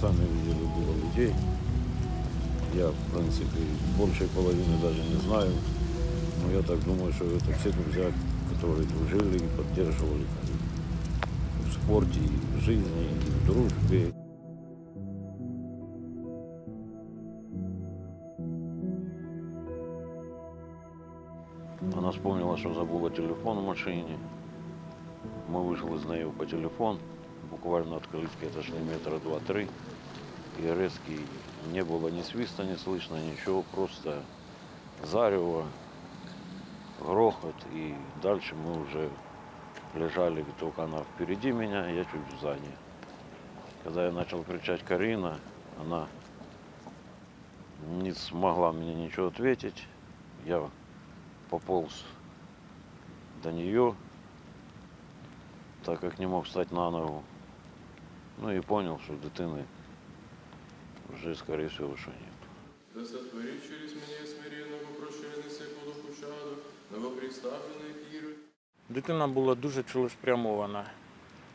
Сами видели, было людей. Я, в принципе, большей половины даже не знаю. Но я так думаю, что это все друзья, которые дружили и поддерживали в спорте, и в жизни, и в дружбе. Она вспомнила, що забула телефон в машині. Ми вийшли з нею по телефон, буквально відкритки, это шли метра два-три. И резкий, не было ни свиста, не слышно, ничего, просто зарево, грохот. И дальше мы уже лежали, только она впереди меня, я чуть сзади. Когда я начал кричать Карина, она не смогла мне ничего ответить. Я пополз до нее, так как не мог встать на ногу. Ну и понял, что дитини вже, скорее всего, що нет. Да сотвори через меня смиренного прощенный сей подуху чаду. Дитина була дуже цілеспрямована,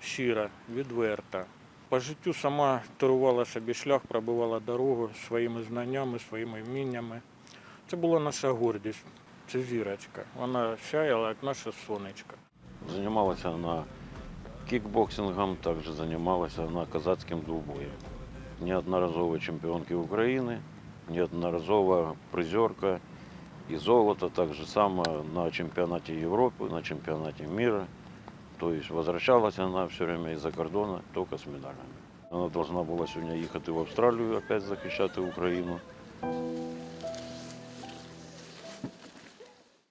щира, відверта. По життю сама торувала собі шлях, пробивала дорогу своїми знаннями, своїми вміннями. Це була наша гордість, це зірочка. Вона сяяла, як наше сонечко. Занималась она кикбоксингом, также занималась она казацким двубоем. Неодноразовая чемпионки Украины, неодноразовая призерка и золото, так же самое на чемпионате Европы, на чемпионате мира. То есть возвращалась она все время из-за кордона только с медалями. Она должна была сегодня ехать в Австралию опять захищать Украину.